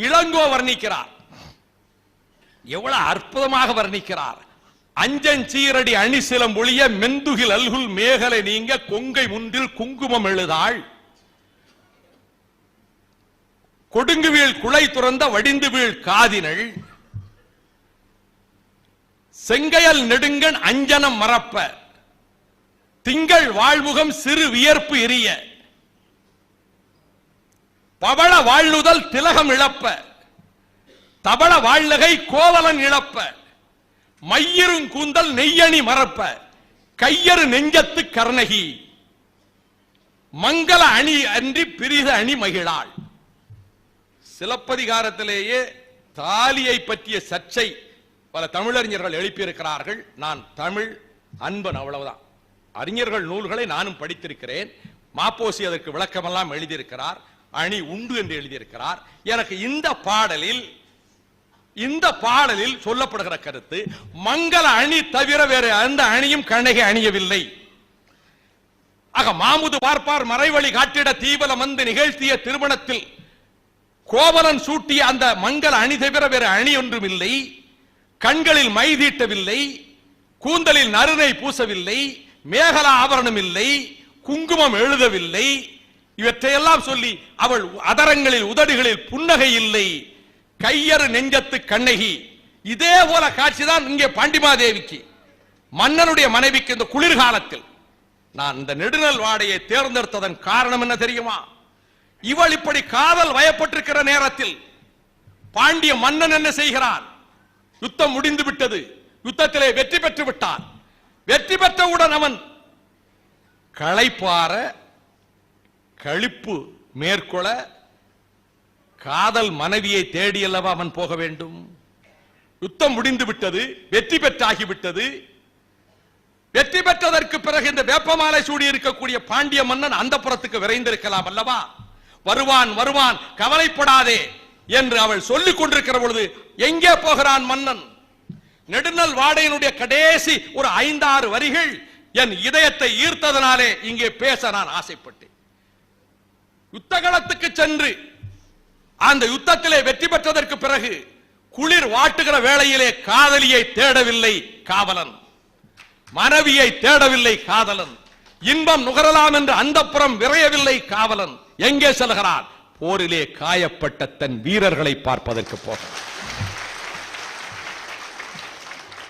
இளங்கோ வர்ணிக்கிறார். எவ்வளவு அற்புதமாக வர்ணிக்கிறார். அஞ்சன் சீரடி அணிசிலம் ஒளிய மெந்துகில் அல்குல் மேகலை நீங்க கொங்கை முன்றில் குங்குமம் எழுதாள். கொடுங்கு வீழ் குலை துறந்த வடிந்து வீழ் காதினள். செங்கையல் நெடுங்கன் அஞ்சனம் மறப்ப. திங்கள் வாழ்முகம் சிறு வியர்ப்பு எரிய. பவள வாழ்நுதல் திலகம் இழப்ப. தபள வாழ்நகை கோவலன் இழப்ப. மையரும் கூந்தல் நெய்யணி மறப்ப. கையறு நெஞ்சத்து கர்ணகி. மங்கள அணி அன்றி பிரித அணி மகிழாள். சிலப்பதிகாரத்திலேயே தாலியை பற்றிய சர்ச்சை பல தமிழறிஞர்கள் எழுப்பியிருக்கிறார்கள். நான் தமிழ் அன்பன் அவ்வளவுதான். அறிஞர்கள் நூல்களை நானும் படித்திருக்கிறேன். மாப்போசி அதற்கு விளக்கமெல்லாம் எழுதியிருக்கிறார். அணி உண்டு என்று எழுதியிருக்கிறார். எனக்கு இந்த பாடலில் இந்த பாடலில் சொல்லப்படுகிற கருத்து மங்கள அணி தவிர வேறு எந்த அணியும் கண்ணகி அணியவில்லை. ஆக மாமுது பார்ப்பார் மறைவழி காட்டிட தீபலம் வந்து நிகழ்த்திய திருமணத்தில் கோவலன் சூட்டிய அந்த மங்கள அணி தவிர வேறு அணி ஒன்றும் இல்லை கண்களில் மை தீட்டவில்லை. கூந்தலில் நறுனை பூசவில்லை. மேகலா ஆபரணம் இல்லை குங்குமம் எழுதவில்லை. இவற்றையெல்லாம் சொல்லி அவள் அதரங்களில் உதடுகளில் புன்னகை இல்லை. கையறு நெஞ்சத்து கண்ணகி. இதே போல காட்சிதான் இங்கே பாண்டிமாதேவிக்கு. மன்னனுடைய மனைவிக்கு இந்த குளிர்காலத்தில். நான் இந்த நெடுநல் வாடையை தேர்ந்தெடுத்ததன் காரணம் என்ன தெரியுமா? இவள் இப்படி காதல் வயப்பட்டிருக்கிற நேரத்தில் பாண்டிய மன்னன் என்ன செய்கிறான்? யுத்தம் முடிந்து விட்டது. யுத்தத்திலே வெற்றி பெற்று விட்டான். வெற்றி பெற்றவுடன் அவன் களைப்பாற கழிப்பு மேற்கொள்ள காதல் மனைவியை தேடியல்லவா அவன் போக வேண்டும்? யுத்தம் முடிந்து விட்டது வெற்றி பெற்றாகிவிட்டது வெற்றி பெற்றதற்கு பிறகு இந்த வேப்பமாலை சூடி இருக்கக்கூடிய பாண்டிய மன்னன் அந்த புறத்துக்கு விரைந்திருக்கலாம் அல்லவா? வருவான் வருவான் கவலைப்படாதே என்று அவள் சொல்லிக் கொண்டிருக்கிற பொழுது எங்கே போகிறான் மன்னன்? நெடுநல் வாடையினுடைய கடைசி ஒரு ஐந்தாறு வரிகள் என் இதயத்தை ஈர்த்ததனாலே இங்கே பேச நான் ஆசைப்பட்டேன். யுத்தகலத்துக்கு சென்று அந்த யுத்தத்திலே வெற்றி பெற்றதற்கு பிறகு குளிர் வாட்டுகிற வேளையிலே காதலியை தேடவில்லை காவலன். மனைவியை தேடவில்லை காதலன். இன்பம் நுகரலாம் என்று அந்தப்புறம் விரையவில்லை காவலன். எங்கே செல்கிறான் போரிலே காயப்பட்ட தன் வீரர்களை பார்ப்பதற்கு போகிறான்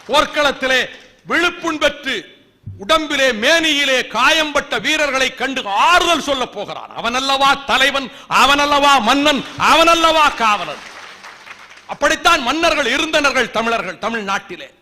போர்க்களத்திலே விழுப்புண் பெற்று உடம்பிலே மேனியிலே காயம்பட்ட வீரர்களை கண்டு ஆறுதல் சொல்ல போகிறான். அவன் அல்லவா தலைவன் அவன் அல்லவா மன்னன் அவன் அல்லவா காவலன். அப்படித்தான் மன்னர்கள் இருந்தனர்கள் தமிழர்கள் தமிழ்நாட்டிலே.